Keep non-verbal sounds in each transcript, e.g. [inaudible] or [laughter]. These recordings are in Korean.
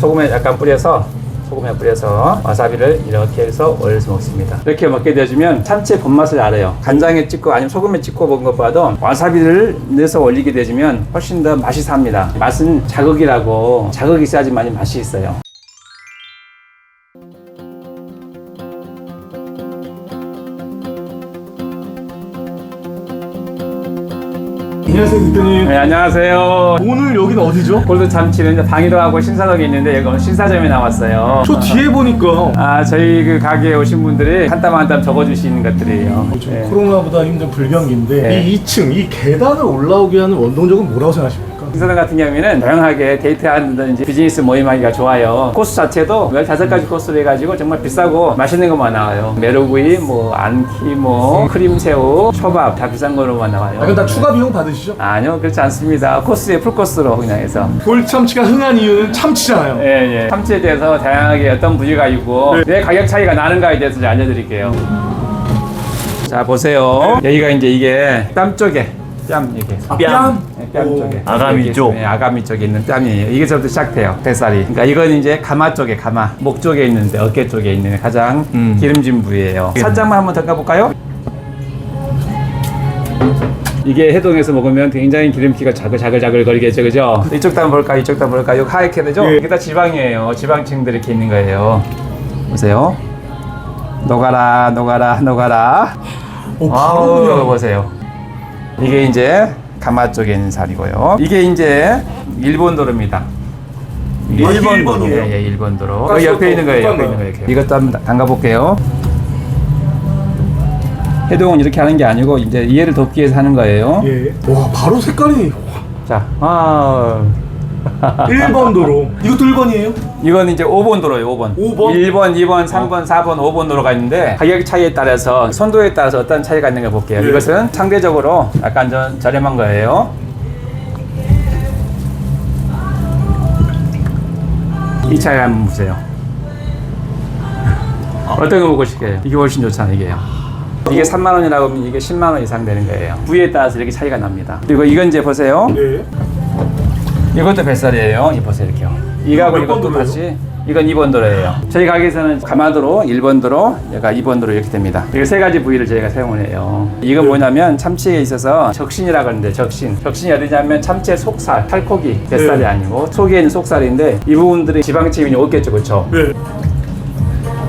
소금에 약간 뿌려서 소금에 뿌려서 와사비를 이렇게 해서 올려서 먹습니다. 이렇게 먹게 되면 참치의 본맛을 알아요. 간장에 찍고 아니면 소금에 찍고 먹은 것보다도 와사비를 넣어서 올리게 되면 훨씬 더 맛이 삽니다. 맛은 자극이라고 자극이 있어야지만 맛이 있어요. 안녕하세요 대표님 네, 안녕하세요. 오늘 여기는 어디죠? 골드 참치는 방이동하고 신사동에 있는데 여기 신사점에 나왔어요. 저 뒤에 보니까 아 저희 그 가게에 오신 분들이 한 땀 한 땀 적어주시는 것들이에요. 좀 네. 코로나보다 힘든 불경기인데 네. 이 2층 이 계단을 올라오게 하는 원동력은 뭐라고 생각하십니까? 신사동 같은 경우에는 다양하게 데이트하든지 비즈니스 모임하기가 좋아요. 코스 자체도 15가지 코스로 해가지고 정말 비싸고 맛있는 것만 나와요. 메로구이, 뭐 안키, 뭐 크림새우, 초밥 다 비싼 거로만 나와요. 아, 그럼 다 추가 비용 받으시죠? 아니요 그렇지 않습니다. 코스에 풀코스로 그냥 해서. 돌참치가 흥한 이유는 참치잖아요 예, 예. 참치에 대해서 다양하게 어떤 부위가 있고 네. 왜 가격 차이가 나는가에 대해서 이제 알려드릴게요. 자 보세요. 여기가 이제 이게 땀 쪽에 뺨 이게 아, 뺨? 네, 뺨 오. 쪽에 아가미 여기 쪽? 네, 아가미 쪽에 있는 뺨이에요. 이게서부터 시작돼요. 뱃살이. 그러니까 이건 이제 가마 쪽에 가마, 목 쪽에 있는데 어깨 쪽에 있는 가장 음. 기름진 부위예요. 살짝만 한번 더 까볼까요? 이게 해동해서 먹으면 굉장히 기름기가 자글자글자글 거리겠죠, 그죠? 이쪽도 한번 볼까요? 이쪽도 한번 볼까요? 이거 하얗게 되죠? 예. 이게 다 지방이에요. 지방층들이 이렇게 있는 거예요. 보세요. 녹아라, 녹아라, 녹아라. 오, 아우, 바로 이거 보세요. 이게 이제 가마 쪽에 있는 살이고요. 이게 이제 일본 도로입니다. 아, 이게 일본이에요? 예, 예, 일본 도로. 여기 옆에 있는 거예요. 또 옆에 있는? 거예요. 이렇게. 이것도 한번 담가 볼게요. 해동은 이렇게 하는 게 아니고 이제 이해를 돕기 위해서 하는 거예요. 예. 와 바로 색깔이 자, 아, 1번 도로 이것도 1번이에요? 이건 이제 5번 도로예요. 5번. 5번? 1번, 2번, 3번, 4번, 5번 도로가 있는데 가격 차이에 따라서 선도에 따라서 어떤 차이가 있는 가 볼게요. 네. 이것은 상대적으로 약간 좀 저렴한 거예요. 이 차이 한번 보세요. 어떤 거 먹고 싶게요? 이게 훨씬 좋잖아요, 이게요. 이게 3만 원이라고 하면 이게 10만 원 이상 되는 거예요. 부위에 따라서 이렇게 차이가 납니다. 그리고 이건 이제 보세요. 네 이것도 뱃살이에요. 이 보세요 이렇게요. 이거하고 몇 이것도 번도로예요? 같이 이건 2번 도로예요. 저희 가게에서는 가마도로, 1번 도로, 얘가 2번 도로 이렇게 됩니다. 이게 세 가지 부위를 저희가 사용을 해요. 이건 뭐냐면 참치에 있어서 적신이라고 하는데 적신. 적신이 어디냐면 참치의 속살, 살코기, 뱃살이 네. 아니고 속에 있는 속살인데 이 부분들이 지방층이 없겠죠, 그렇죠? 네.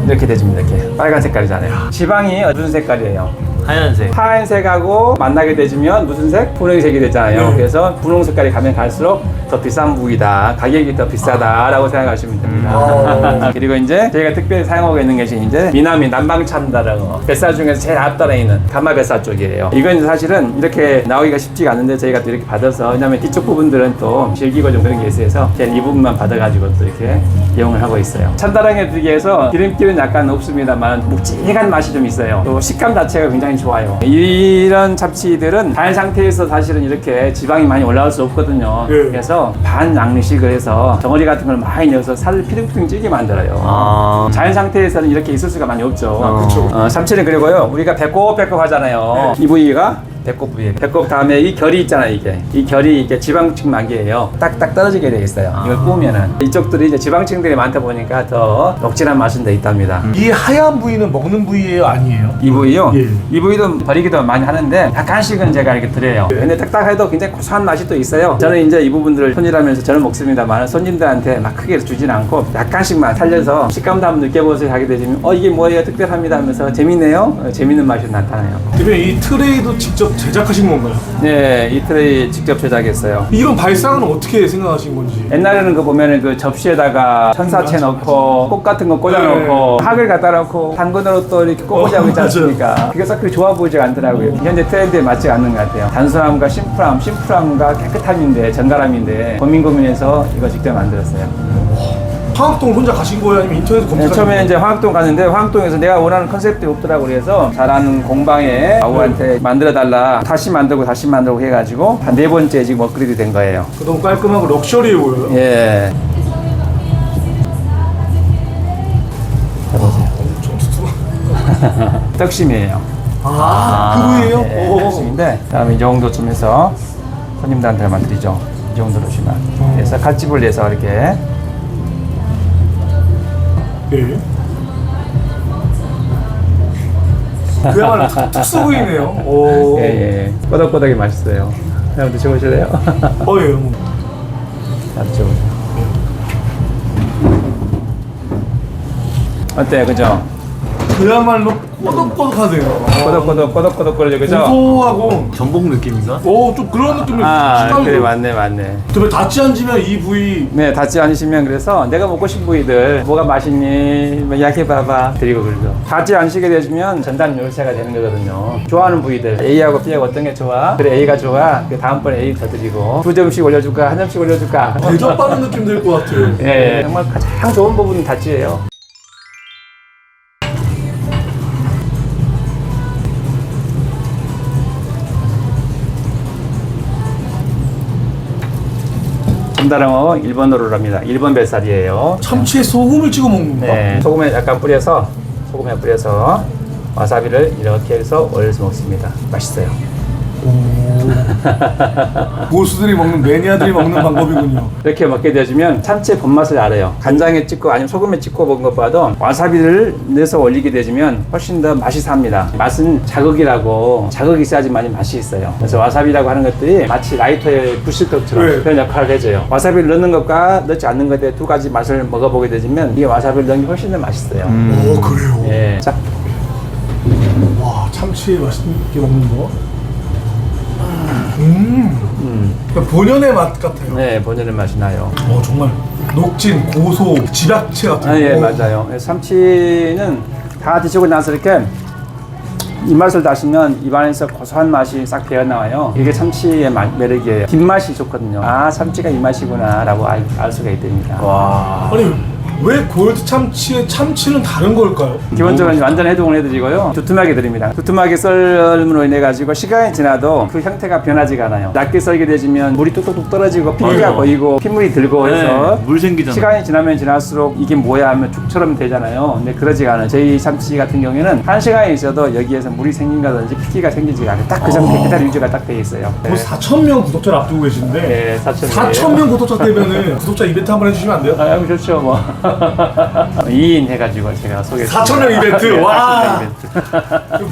이렇게 되집니다. 이렇게 빨간 색깔이잖아요. 지방이 무슨 색깔이에요? 하얀색 파란색하고 만나게 되면 무슨 색? 분홍색이 되잖아요. 네. 그래서 분홍 색깔이 가면 갈수록 더 비싼 부위다. 가격이 더 비싸다라고 생각하시면 됩니다. 아. [laughs] 그리고 이제 저희가 특별히 사용하고 있는 것이 이제 미남이 남방 참다라는 거. 뱃살 중에서 제일 앞단에 있는 가마 뱃살 쪽이에요. 이건 사실은 이렇게 나오기가 쉽지가 않은데 저희가 또 이렇게 받아서 왜냐면 이쪽 부분들은 또 질기고 좀 그런 게 있어서 제일 이 부분만 받아가지고 또 이렇게 이용을 하고 있어요. 참다랑에 비해서 기름기는 약간 없습니다만 묵직한 맛이 좀 있어요. 또 식감 자체가 굉장히 좋아요. 이런 참치들은 달 상태에서 사실은 이렇게 지방이 많이 올라올 수 없거든요. 예. 그래서 반양리식을 해서 덩어리 같은 걸 많이 넣어서 살을 피둥피둥 찌게 만들어요. 아 자연 상태에서는 이렇게 있을 수가 많이 없죠. 아, 그쵸. 어, 참치는 그리고요, 우리가 배꼽 배꼽 하잖아요. 이 부위가 배꼽 부위. 배꼽 다음에 이 결이 있잖아요, 이게. 이 결이 이게 지방층 막이에요. 딱딱 떨어지게 돼 있어요. 이걸 구우면은. 이쪽들이 이제 지방층들이 많다 보니까 더 녹진한 맛은 돼 있답니다. 이 하얀 부위는 먹는 부위예요 아니에요? 이 부위요? 예. 이 부위도 버리기도 많이 하는데 약간씩은 제가 이렇게 드려요. 근데 딱딱해도 굉장히 고소한 맛이 또 있어요. 저는 이제 이 부분들을 손질하면서 저는 먹습니다만 손님들한테 막 크게 주진 않고 약간씩만 살려서 식감도 한번 느껴보세요 하게 되면 어 이게 뭐예요 특별합니다 하면서 재밌네요 어, 재밌는 맛이 나타나요. 대표님 이 트레이도 직접 제작하신 건가요? 네, 이 트레이 직접 제작했어요. 이런 발상은 어떻게 생각하신 건지 옛날에는 그 보면은 그 접시에다가 천사채 맞아, 넣고 꽃 같은 거 꽂아 놓고 학을 갖다 놓고 당근으로 또 이렇게 어, 있지 않습니까? 그게 썩 그리 좋아 보이지 않더라고요. 현재 트렌드에 맞지 않는 것 같아요. 단순함과 심플함, 심플함과 깨끗함인데 전달함인데 고민 고민해서 이거 직접 만들었어요. 화학동 혼자 가신 거예요 아니면 인터넷 네, 검색하신 처음에 거예요? 이제 화학동 갔는데 화학동에서 내가 원하는 컨셉이 없더라고 그래서 잘하는 공방에 아우한테 만들어 달라 다시 만들고 다시 만들고 해가지고 한 네 번째 지금 업그레이드 된 거예요. 너무 깔끔하고 럭셔리해 보여요 예. 엄청 두툼한 [laughs] 떡심이에요. 아, 그 부위예요? 네, 오. 떡심인데 그다음에 이 정도쯤 해서 손님들한테 만 드리죠. 이 정도로 주면. 그래서 칼집을 내서 이렇게 예. 그야말로 특- 특수부위네요. 오. 예, 예. 꼬덕꼬덕이 맛있어요. 한번 드셔보실래요? 어, 예. 뭐. 자, 드셔보세요. 어때요, 그죠? 그야말로 꼬덕꼬덕하세요. 꼬덕꼬덕, 꼬덕꼬덕거리죠, 그죠? 고소하고, 전복 느낌인가? 오, 좀 그런 느낌이 아, 그래, 좀- 맞네, 맞네. 좀 닿지 않으면 이 부위 네, 닿지 않으시면 그래서 내가 먹고 싶은 부위들 뭐가 맛있니? 뭐 이야기해봐봐. 드리고 그러죠. 닿지 않으시게 되시면 전단 요새가 되는 거거든요. 좋아하는 부위들 A하고 B하고 어떤 게 좋아? 그래 A가 좋아. 그 다음번에 A 더 드리고 두 점씩 올려줄까? 한 점씩 올려줄까? 대접받는 느낌 들 것 같아요. 예, 예. 정말 가장 좋은 부분은 닷지예요. 참다랑어 일본어로 합니다. 일본 뱃살이에요. 참치에 소금을 찍어 먹는 거. 네, 소금에 약간 뿌려서 소금에 뿌려서 와사비를 이렇게 해서 올려서 먹습니다. 맛있어요. [laughs] 고수들이 먹는 매니아들이 먹는 방법이군요. 이렇게 먹게 되시면 참치의 본맛을 알아요. 간장에 찍고 아니면 소금에 찍고 먹은 것보다도 와사비를 넣어서 올리게 되시면 훨씬 더 맛이 삽니다. 맛은 자극이라고 자극이 있어야지만 맛이 있어요. 그래서 와사비라고 하는 것들이 마치 라이터에 부실것처럼 네. 그런 역할을 해줘요. 와사비를 넣는 것과 넣지 않는 것에 두 가지 맛을 먹어보게 되시면 이게 와사비를 넣는 게 훨씬 더 맛있어요. 오, 그래요. 예. 자, 와, 참치에 맛있게 먹는 거. 음. 그러니까 본연의 맛 같아요. 네, 본연의 맛이 나요. 어, 정말 녹진, 고소, 집약체 같은 아, 예, 거. 맞아요. 예, 참치는 다 드시고 나서 이렇게 입맛을 다시면 입안에서 고소한 맛이 싹 배어 나와요. 이게 참치의 마- 매력이에요. 뒷맛이 좋거든요. 아, 참치가 이 맛이구나라고 알, 알 수가 있답니다. 와. 아니, 왜 골드 참치의 참치는 다른 걸까요? 기본적으로 완전 해동을 해드리고요. 두툼하게 드립니다. 두툼하게 썰음으로 인해 가지고 시간이 지나도 그 형태가 변하지가 않아요. 낮게 썰게 되면 물이 뚝뚝뚝 떨어지고 피가 아이고. 보이고 핏물이 들고 해서 네, 물 생기잖아. 시간이 지나면 지날수록 이게 뭐야 하면 죽처럼 되잖아요. 근데 그러지가 않아요. 저희 참치 같은 경우에는 한 시간이 있어도 여기에서 물이 생긴다든지 피기가 생기지가 않아요. 딱 그 상태 그대로 유지가 딱 돼 있어요. 거의 4,000명 구독자를 앞두고 계신데 네, 4천 4,000명 구독자 되면은 구독자 이벤트 한번 해주시면 안 돼요? 아, 형 좋죠, 뭐. [laughs] 2인 해가지고 제가 소개. 4,000명 이벤트, 와.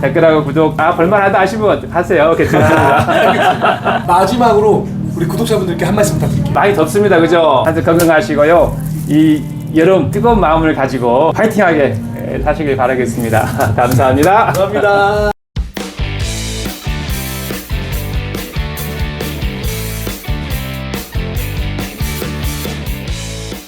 댓글하고 구독, 아, 볼만하다 하시면 하세요. 괜찮습니다. 마지막으로 우리 구독자분들께 한 말씀 부탁드릴게요. 많이 덥습니다. 그죠? 다들 건강하시고요. 이 여름 뜨거운 마음을 가지고 파이팅하게 예, 사시길 바라겠습니다. [laughs] 감사합니다. 감사합니다.